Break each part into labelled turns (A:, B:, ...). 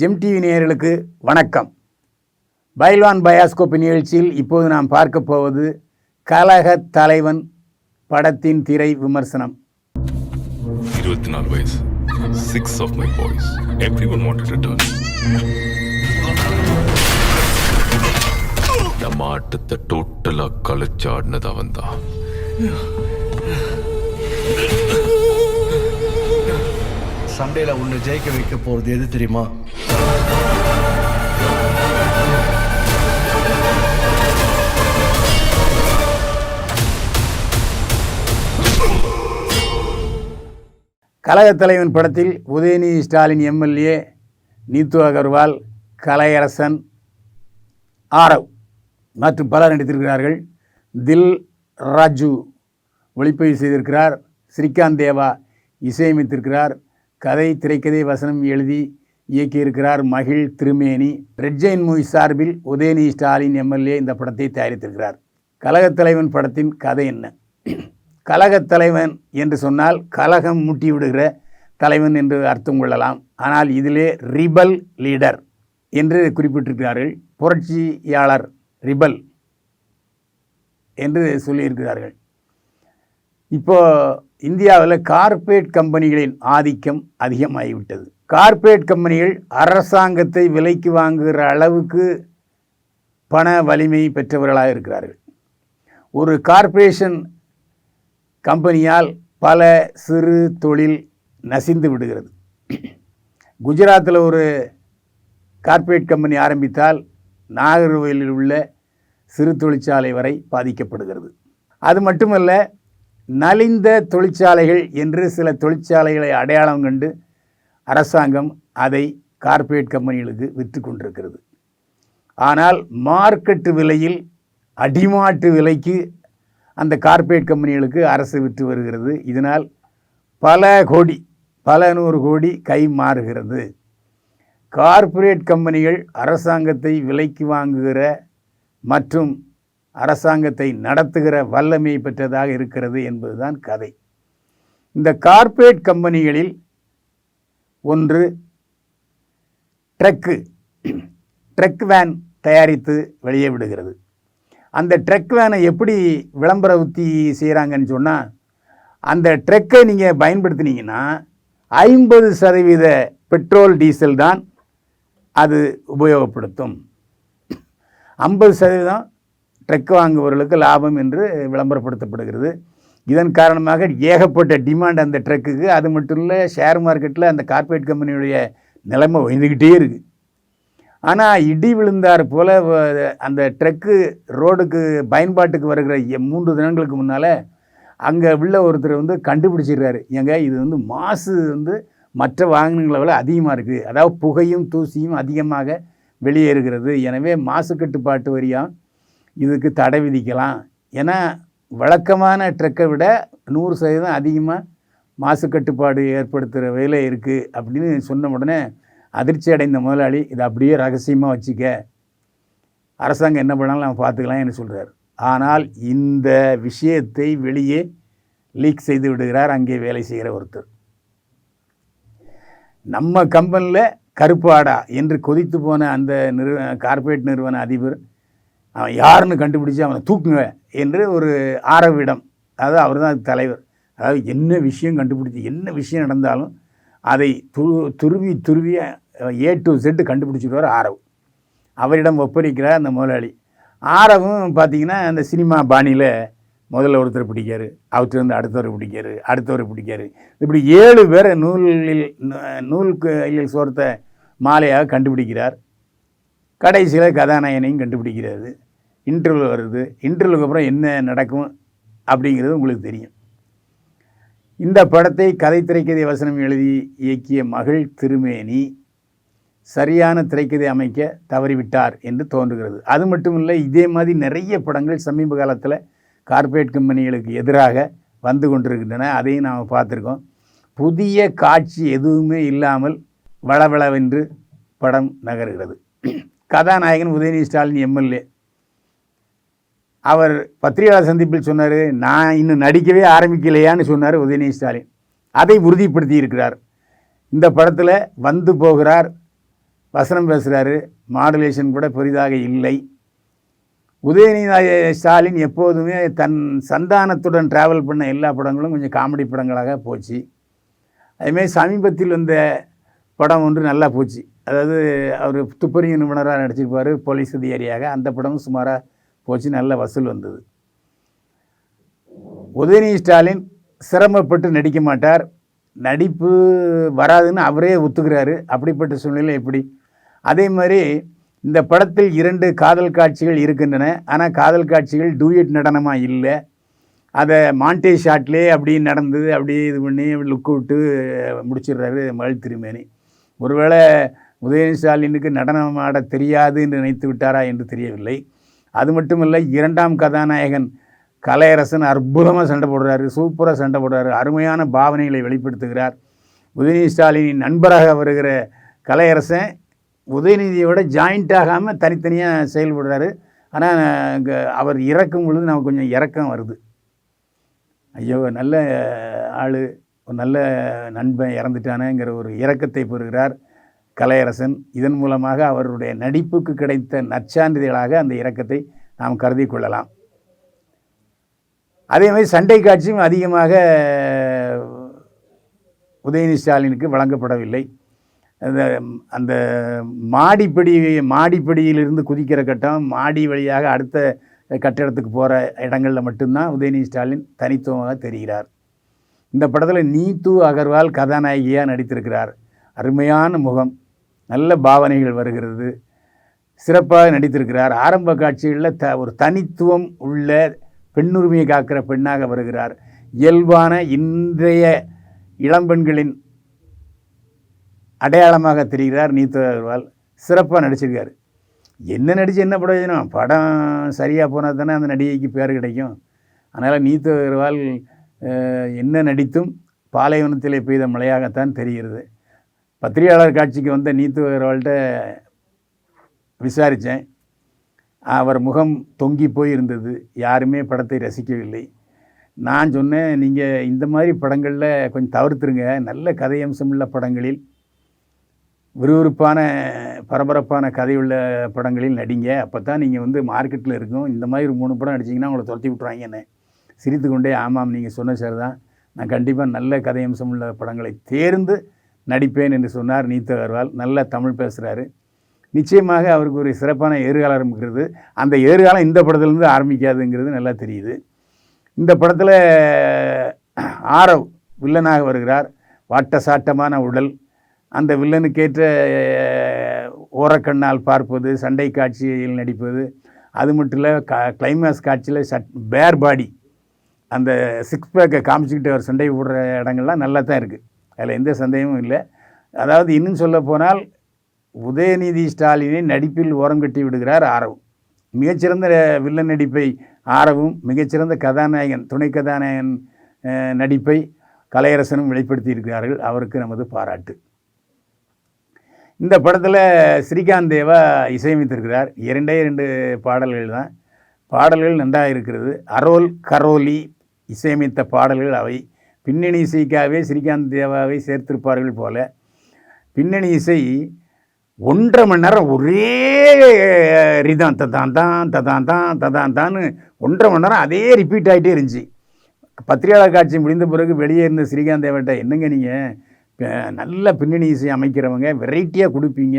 A: GeM TV நேயர்களுக்கு வணக்கம். பைல்வான் bioscope நிகழ்ச்சியில் இப்போது நாம் பார்க்க போவது கலக தலைவன் படத்தின் திரை விமர்சனம்.
B: இருபத்தி நாலு வயசு. Six of my boys every one wanted return நம்ம ஆட்டத்தை டோட்டலா கழிச்சாடினது அவன் தான்
C: சண்டேல உன்னை ஜெயிக்க வைக்க போறது எது தெரியுமா?
A: கழகத்தலைவன் படத்தில் உதயநிதி ஸ்டாலின் எம்எல்ஏ நீத்து அகர்வால் கலையரசன் ஆரவ் மற்றும் பலர் நடித்திருக்கிறார்கள். தில் ராஜு ஒளிப்பதிவு செய்திருக்கிறார். ஸ்ரீகாந்த் தேவா இசையமைத்திருக்கிறார். கதை திரைக்கதை வசனம் எழுதி இயக்கியிருக்கிறார் மகிழ் திருமேனி. ரெட் ஜெயின் மூவி சார்பில் உதயநிதி ஸ்டாலின் எம்எல்ஏ இந்த படத்தை தயாரித்திருக்கிறார். கழகத்தலைவன் படத்தின் கதை என்ன? கலகத் தலைவன் என்று சொன்னால் கலகம் மூட்டி விடுகிற தலைவன் என்று அர்த்தம் கொள்ளலாம். ஆனால் இதிலே ரிபல் லீடர் என்று குறிப்பிட்டிருக்கிறார்கள். புரட்சியாளர் ரிபல் என்று சொல்லியிருக்கிறார்கள். இப்போ இந்தியாவில் கார்ப்பரேட் கம்பெனிகளின் ஆதிக்கம் அதிகமாகிவிட்டது. கார்ப்பரேட் கம்பெனிகள் அரசாங்கத்தை விலைக்கு வாங்குகிற அளவுக்கு பண வலிமை பெற்றவர்களாக இருக்கிறார்கள். ஒரு கார்ப்பரேஷன் கம்பெனியால் பல சிறு தொழில் நசிந்து விடுகிறது. குஜராத்தில் ஒரு கார்ப்பரேட் கம்பெனி ஆரம்பித்தால் நாகர்கோவிலில் உள்ள சிறு தொழிற்சாலை வரை பாதிக்கப்படுகிறது. அது மட்டுமல்ல நலிந்த தொழிற்சாலைகள் என்று சில தொழிற்சாலைகளை அடையாளம் கண்டு அரசாங்கம் அதை கார்ப்பரேட் கம்பெனிகளுக்கு விற்று கொண்டிருக்கிறது. ஆனால் மார்க்கெட்டு விலையில் அடிமாட்டு விலைக்கு அந்த கார்ப்பரேட் கம்பெனிகளுக்கு அரசு விற்று வருகிறது. இதனால் பல கோடி பல நூறு கோடி கை மாறுகிறது. கார்ப்பரேட் கம்பெனிகள் அரசாங்கத்தை விலைக்கு வாங்குகிற மற்றும் அரசாங்கத்தை நடத்துகிற வல்லமை பெற்றதாக இருக்கிறது என்பதுதான் கதை. இந்த கார்ப்பரேட் கம்பெனிகளில் ஒன்று ட்ரக்கு ட்ரக் வேன் தயாரித்து வெளியே விடுகிறது. அந்த ட்ரெக் வேனை எப்படி விளம்பர உத்தி செய்கிறாங்கன்னு சொன்னால் அந்த ட்ரெக்கை நீங்கள் பயன்படுத்தினீங்கன்னா ஐம்பது சதவீத பெட்ரோல் டீசல் தான் அது உபயோகப்படுத்தும். ஐம்பது சதவீதம் ட்ரெக் வாங்குபவர்களுக்கு லாபம் என்று விளம்பரப்படுத்தப்படுகிறது. இதன் காரணமாக ஏகப்பட்ட டிமாண்ட் அந்த ட்ரக்குக்கு அது மட்டும் இல்லை ஷேர் மார்க்கெட்டில் அந்த கார்ப்பரேட் கம்பெனியுடைய நிலைமை உயர்ந்துக்கிட்டே இருக்குது ஆனால் இடி விழுந்தார் போல் அந்த ட்ரக்கு ரோடுக்கு பயன்பாட்டுக்கு வருகிற எ- மூன்று தினங்களுக்கு முன்னால் அங்கே உள்ள ஒருத்தர் வந்து கண்டுபிடிச்சிடுறாரு. ஏங்க இது வந்து மாசு வந்து மற்ற வாகனங்களை விட அதிகமாக இருக்குது அதாவது புகையும் தூசியும் அதிகமாக வெளியேறுகிறது. எனவே மாசு கட்டுப்பாட்டு வரியாக இதுக்கு தடை விதிக்கலாம். ஏன்னா வழக்கமான ட்ரக்கை விட நூறு சதவீதம் அதிகமாக மாசு கட்டுப்பாடு ஏற்படுத்துகிற வேலை இருக்குது அப்படின்னு சொன்ன உடனே அதிர்ச்சி அடைந்த முதலாளி இதை அப்படியே ரகசியமாக வச்சுக்க. அரசாங்கம் என்ன பண்ணாலும் நம்ம பார்த்துக்கலாம் என்று சொல்கிறார் ஆனால் இந்த விஷயத்தை வெளியே லீக் செய்து விடுகிறார். அங்கே வேலை செய்கிற ஒருத்தர். நம்ம கம்பெனியில் கருப்பாடா என்று கொதித்து போன அந்த நிறுவ கார்ப்பரேட் நிறுவன அதிபர் அவன் யாருன்னு கண்டுபிடிச்சி அவனை தூக்குங்க என்று ஒரு ஆரவிடம். அதாவது அவர் தான் தலைவர். அதாவது என்ன விஷயம் கண்டுபிடிச்சி என்ன விஷயம் நடந்தாலும் அதை து துருவி துருவிய ஏ டு செட்டு கண்டுபிடிச்சிடுவார் ஆரவ். அவரிடம் ஒப்படைக்கிறார் அந்த முதலாளி. ஆரவும் பார்த்திங்கன்னா அந்த சினிமா பாணியில் முதல்ல ஒருத்தர் பிடிக்காரு அவர்கிட்ட அடுத்தவரை பிடிக்காரு அடுத்தவரை பிடிக்காரு. இப்படி ஏழு பேர் நூலில் நூலுக்கு கையில் சோர்த்த மாலையாக கண்டுபிடிக்கிறார். கடைசியில் கதாநாயகனையும் கண்டுபிடிக்கிறாரு. இன்டர்வியூ வருது. இன்டர்வியூக்கு அப்புறம் என்ன நடக்கும் அப்படிங்கிறது உங்களுக்கு தெரியும். இந்த படத்தை கதை திரைக்கதை வசனம் எழுதி இயக்கிய மகள் திருமேனி சரியான திரைக்கதை அமைக்க தவறிவிட்டார் என்று தோன்றுகிறது. அது மட்டும் இல்லை இதே மாதிரி நிறைய படங்கள் சமீப காலத்தில் கார்ப்பரேட் கம்பெனிகளுக்கு எதிராக வந்து கொண்டிருக்கின்றன. அதையும் நாம் பார்த்துருக்கோம். புதிய காட்சி எதுவுமே இல்லாமல் வளவளவென்று படம் நகர்கிறது. கதாநாயகன் உதயநிதி ஸ்டாலின் எம்எல்ஏ. அவர் பத்திரிகையாளர் சந்திப்பில் சொன்னார் நான் இன்னும் நடிக்கவே ஆரம்பிக்கலையான்னு சொன்னார் உதயநிதி ஸ்டாலின். அதை உறுதிப்படுத்தி இருக்கிறார் இந்த படத்தில் வந்து போகிறார் வசனம் பேசுகிறாரு மாடுலேஷன் கூட பெரிதாக இல்லை. உதயநிதி ஸ்டாலின் எப்போதுமே தன் சந்தானத்துடன் ட்ராவல் பண்ண எல்லா படங்களும் கொஞ்சம் காமெடி படங்களாக போச்சு. அதேமாதிரி சமீபத்தில் வந்த படம் ஒன்று நல்லா போச்சு. அதாவது அவர் துப்பறியும் நிபுணராக நடிச்சிருப்பார் போலீஸ் அதிகாரியாக. அந்த படமும் சுமாராக போச்சு நல்ல வசூல் வந்தது. உதயநிதி ஸ்டாலின் சிரமப்பட்டு நடிக்க மாட்டார். நடிப்பு வராதுன்னு அவரே ஒத்துக்கிறாரு. அப்படிப்பட்ட சூழ்நிலை எப்படி? அதே மாதிரி இந்த படத்தில் இரண்டு காதல் காட்சிகள் இருக்கின்றன. ஆனால் காதல் காட்சிகள் டூயட் நடனமாக இல்லை. அதை மாண்டே ஷாட்லேயே அப்படி நடந்து அப்படியே இது பண்ணி லுக் விட்டு முடிச்சிடுறாரு மகள் திருமேனி. ஒருவேளை உதயநிதி ஸ்டாலினுக்கு நடனம் ஆட தெரியாது என்று நினைத்து விட்டாரா என்று தெரியவில்லை. அது மட்டும் இல்லை இரண்டாம் கதாநாயகன் கலையரசன் அற்புதமாக சண்டை போடுறாரு சூப்பராக சண்டை போடுறாரு அருமையான பாவனைகளை வெளிப்படுத்துகிறார். உதயநிதி ஸ்டாலினின் நண்பராக வருகிற கலையரசன் உதயநிதியோட ஜாயிண்ட் ஆகாமல் தனித்தனியாக செயல்படுறாரு ஆனால் இங்கே அவர் இறக்கும் பொழுது நமக்கு கொஞ்சம் இறக்கம் வருது. ஐயோ நல்ல ஆள் ஒரு நல்ல நண்பன் இறந்துட்டானேங்கிற ஒரு இறக்கத்தை பெறுகிறார். கலையரசன் இதன் மூலமாக அவருடைய நடிப்புக்கு கிடைத்த நற்சான்றிதழாக அந்த இறக்கத்தை நாம் கருதி கொள்ளலாம். அதே மாதிரி சண்டை காட்சியும் அதிகமாக உதயநிதி ஸ்டாலினுக்கு வழங்கப்படவில்லை. அந்த அந்த மாடிப்படி மாடிப்படியிலிருந்து குதிக்கிற கட்டம் மாடி வழியாக அடுத்த கட்டிடத்துக்கு போகிற இடங்களில் மட்டும்தான் உதயநிதி ஸ்டாலின் தனித்துவமாக தெரிகிறார். இந்த படத்தில் நீத்து அகர்வால் கதாநாயகியாக நடித்திருக்கிறார். அருமையான முகம். நல்ல பாவனைகள் வருகிறது. சிறப்பாக நடித்திருக்கிறார். ஆரம்ப காட்சிகளில் த ஒரு தனித்துவம் உள்ள பெண்ணுரிமையை காக்கிற பெண்ணாக வருகிறார். இயல்பான இன்றைய இளம்பெண்களின் அடையாளமாக தெரிகிறார் நீத்து அகர்வால். சிறப்பாக நடிச்சிருக்கார். என்ன நடித்து என்ன பிரயோஜனம்? படம் சரியாக போனால் தானே அந்த நடிகைக்கு பேர் கிடைக்கும். அதனால் நீத்து அகர்வால் என்ன நடித்தும் பாலைவனத்திலே பெய்த மழையாகத்தான் தெரிகிறது. பத்திரிகையாளர் காட்சிக்கு வந்த நீத்து அகர்வால்கிட்ட விசாரித்தேன். அவர் முகம் தொங்கி போய் இருந்தது யாருமே படத்தை ரசிக்கவில்லை. நான் சொன்னேன் நீங்கள் இந்த மாதிரி படங்களில் கொஞ்சம் தவிர்த்துருங்க. நல்ல கதையம்சமுள்ள படங்களில் விறுவிறுப்பான பரபரப்பான கதையுள்ள படங்களில் நடிங்க. அப்போ தான் நீங்கள் வந்து மார்க்கெட்டில் இருக்கும். இந்த மாதிரி ஒரு மூணு படம் நடிச்சிங்கன்னா உங்களை துரத்தி விட்ருவாங்க என்ன. சிரித்து கொண்டே ஆமாம் நீங்கள் சொன்ன சார் தான். நான் கண்டிப்பாக நல்ல கதையம்சமுள்ள படங்களை தேர்ந்து நடிப்பேன் என்று சொன்னார் நீத்து அகர்வால். நல்ல தமிழ் பேசுகிறாரு நிச்சயமாக அவருக்கு ஒரு சிறப்பான எதிர்காலம் இருக்கிறது. அந்த எதிர்காலம் இந்த படத்துலேருந்து ஆரம்பிக்காதுங்கிறது நல்லா தெரியுது. இந்த படத்தில் ஆரவ் வில்லனாக வருகிறார். வாட்ட சாட்டமான உடல். அந்த வில்லனுக்கேற்ற ஓரக்கண்ணால் பார்ப்பது சண்டை காட்சியில் நடிப்பது. அது மட்டும் இல்லை கா கிளைமேக்ஸ் காட்சியில் சட் பேர் பாடி அந்த சிக்ஸ் பேக்கை காமிச்சிக்கிட்டு அவர் சண்டை போடுற இடங்கள்லாம் நல்லா தான் இருக்குது அதில் எந்த சந்தேகமும் இல்லை. அதாவது இன்னும் சொல்ல போனால் உதயநிதி ஸ்டாலினை நடிப்பில் ஓரம் கட்டி விடுகிறார் ஆரவும் மிகச்சிறந்த வில்லன் நடிப்பை ஆரவும் மிகச்சிறந்த கதாநாயகன் துணை கதாநாயகன் நடிப்பை கலையரசனும் வெளிப்படுத்தி இருக்கிறார்கள். அவருக்கு நமது பாராட்டு. இந்த படத்தில் ஸ்ரீகாந்த் தேவா இசையமைத்திருக்கிறார். இரண்டே இரண்டு பாடல்கள் தான். பாடல்கள் நன்றாக இருக்கிறது. அரோல் கரோலி இசையமைத்த பாடல்கள் அவை. பின்னணி இசைக்காகவே ஸ்ரீகாந்த் தேவாவை சேர்த்திருப்பார்கள் போல பின்னணி இசை ஒன்றரை மணி நேரம் ஒரே ரிதம் ததான் தான் ததான் தான் ததான் தான்னு ஒன்றரை மணி நேரம் அதே ரிப்பீட் ஆகிட்டே இருந்துச்சு. பத்திரிகையாளர் காட்சி முடிந்த பிறகு வெளியே இருந்த ஸ்ரீகாந்த் தேவட்ட என்னங்க நீங்கள் நல்ல பின்னணி இசை அமைக்கிறவங்க வெரைட்டியாக கொடுப்பீங்க.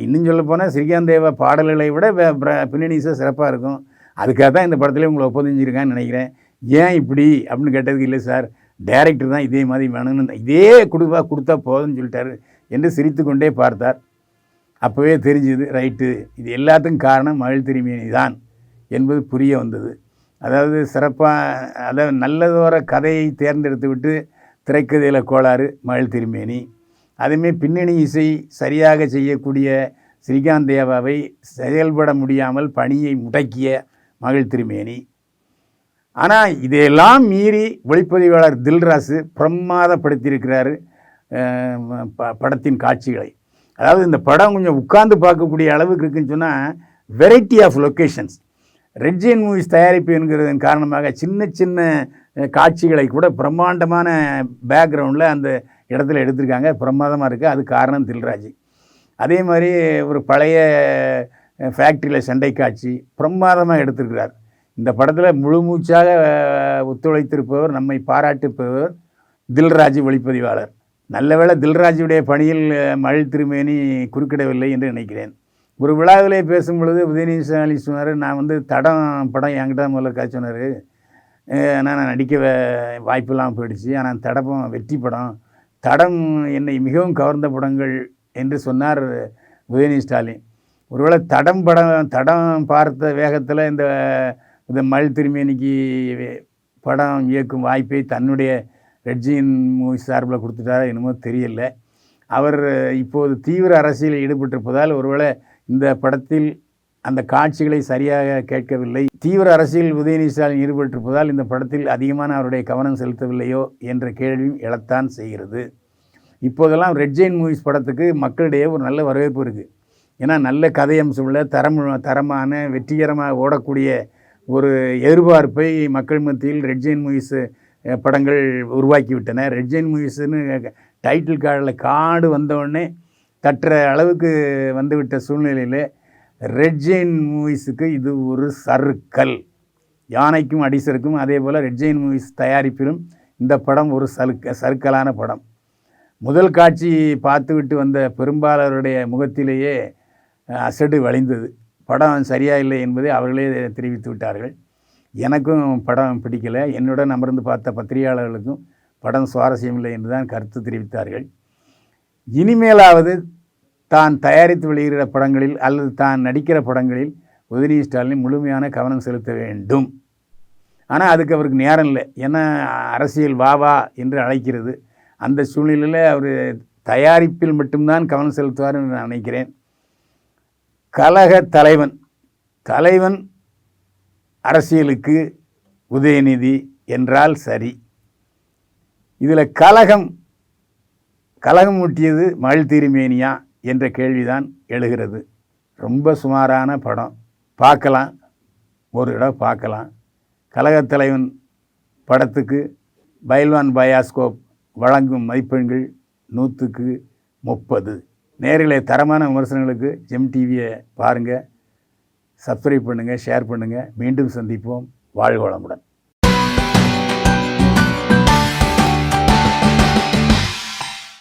A: இன்னும் சொல்ல போனால் ஸ்ரீகாந்த் தேவ பாடல்களை விட வே- பின்னணி இசை சிறப்பாக இருக்கும். அதுக்காக தான் இந்த படத்துலேயே உங்களை ஒப்பந்தஞ்சிருக்கான்னு நினைக்கிறேன். ஏன் இப்படி? அப்படின்னு கேட்டதுக்கு இல்லை சார் டைரக்டர் தான் இதே மாதிரி வேணும்னு இதே கொடுப்பா கொடுத்தா போதும்னு சொல்லிட்டாரு என்று சிரித்து கொண்டே பார்த்தார். அப்போவே தெரிஞ்சுது ரைட்டு இது எல்லாத்துக்கும் காரணம் மகள் திருமேனி தான் என்பது புரிய வந்தது. அதாவது சிறப்பாக அதாவது நல்லதோர கதையை தேர்ந்தெடுத்து விட்டு திரைக்கதையில் கோளாறு மகள் திருமேனி. அதுமாரி பின்னணி இசை சரியாக செய்யக்கூடிய ஸ்ரீகாந்த் தேவாவை செயல்பட முடியாமல் பணியை முடக்கிய மகள் திருமேனி. ஆனால் இதையெல்லாம் மீறி ஒளிப்பதிவாளர் தில்ராசு பிரமாதப்படுத்தியிருக்கிறாரு ப- படத்தின் காட்சிகளை. அதாவது இந்த படம் கொஞ்சம் உட்கார்ந்து பார்க்கக்கூடிய அளவுக்கு இருக்குன்னு சொன்னால் variety of locations Red Giant movies தயாரிப்பு என்கிறதன் காரணமாக சின்ன சின்ன காட்சிகளை கூட பிரம்மாண்டமான பேக்ரவுண்டில் அந்த இடத்துல எடுத்திருக்காங்க. பிரமாதமாக இருக்குது அது காரணம் தில்ராஜ். அதே மாதிரி ஒரு பழைய ஃபேக்ட்ரியில் சண்டை காட்சி பிரமாதமாக எடுத்திருக்கிறார். இந்த படத்தில் முழு மூச்சாக ஒத்துழைத்திருப்பவர் நம்மை பாராட்டுப்பவர் தில்ராஜ் ஒளிப்பதிவாளர் நல்லவேளை தில்ராஜுடைய பணியில் மழை திருமேனி குறுக்கிடவில்லை என்று நினைக்கிறேன். ஒரு விழாவிலே பேசும் பொழுது உதயநிதி ஸ்டாலின் சொன்னார் நான் வந்து தடம் படம் என்கிட்ட முதல்ல காய்ச்சி சொன்னார். ஆனால் நான் நடிக்க வாய்ப்பெல்லாம் போயிடுச்சு. ஆனால் தடப்பம் வெற்றி படம். தடம் என்னை மிகவும் கவர்ந்த படங்கள் என்று சொன்னார் உதயநிதி ஸ்டாலின். ஒருவேளை தடம் படம் தடம் பார்த்த வேகத்தில் இந்த இந்த மல் திருமேனிக்கு படம் இயக்கும் வாய்ப்பை தன்னுடைய ரெட்ஜின் மூவி சார்பில் கொடுத்துட்டாரா என்னமோ தெரியல. அவர் இப்போது தீவிர அரசியலில் ஈடுபட்டிருப்பதால் ஒருவேளை இந்த படத்தில் அந்த காட்சிகளை சரியாக கேட்கவில்லை. தீவிர அரசியல் உதயநிதி ஸ்டாலின் ஈடுபட்டிருப்பதால் இந்த படத்தில் அதிகமான அவருடைய கவனம் செலுத்தவில்லையோ என்ற கேள்வியும் எழத்தான் செய்கிறது. இப்போதெல்லாம் ரெட் ஜெயின் மூவிஸ் படத்துக்கு மக்களிடையே ஒரு நல்ல வரவேற்பு இருக்குது ஏன்னா நல்ல கதையம்சம் உள்ள தரம் தரமான வெற்றிகரமாக ஓடக்கூடிய ஒரு எதிர்பார்ப்பை மக்கள் மத்தியில் ரெட் ஜெயின் படங்கள் உருவாக்கி விட்டன ரெட் ஜெயின் டைட்டில் கார்டில் கார்டு வந்தவுடனே தட்டுற அளவுக்கு வந்துவிட்ட சூழ்நிலையில் ரெட் ஜெயின் மூவிஸுக்கு இது ஒரு சறுக்கல். யானைக்கும் அடிசருக்கும் அதே போல் ரெட் ஜெயின் மூவிஸ் தயாரிப்பிலும் இந்த படம் ஒரு சலுக்க சறுக்கலான படம். முதல் காட்சி பார்த்துவிட்டு வந்த பெரும்பாலருடைய முகத்திலேயே அசடு வழிந்தது. படம் சரியா இல்லை என்பதை அவர்களே தெரிவித்து விட்டார்கள். எனக்கும் படம் பிடிக்கல. என்னுடன் அமர்ந்து பார்த்த பத்திரிகையாளர்களுக்கும் படம் சுவாரஸ்யம் இல்லை என்று தான் கருத்து தெரிவித்தார்கள். இனிமேலாவது தான் தயாரித்து வெளியிடுகிற படங்களில் அல்லது தான் நடிக்கிற படங்களில் உதயநிதி ஸ்டாலின் முழுமையான கவனம் செலுத்த வேண்டும். ஆனால் அதுக்கு அவருக்கு நேரம் இல்லை. ஏன்னா அரசியல் வா வா என்று அழைக்கிறது. அந்த சூழ்நிலையில் அவர் தயாரிப்பில் மட்டும்தான் கவனம் செலுத்துவார் என்று நான் நினைக்கிறேன். கழக தலைவன் தலைவன் அரசியலுக்கு உதயநிதி என்றால் சரி. இதில் கலகம் கலகம் ஊட்டியது மழை திருமேனியா என்ற கேள்விதான் எழுகிறது. ரொம்ப சுமாரான படம். பார்க்கலாம். ஒரு இடம் பார்க்கலாம். கலக தலைவன் படத்துக்கு பைல்வான் பயாஸ்கோப் வழங்கும் மதிப்பெண்கள் நூற்றுக்கு முப்பது. நேர்களை தரமான விமர்சனங்களுக்கு ஜெம் டிவியை பாருங்கள் சப்ஸ்கிரைப் பண்ணுங்கள் ஷேர் பண்ணுங்கள் மீண்டும் சந்திப்போம். வாழ்க வளமுடன்.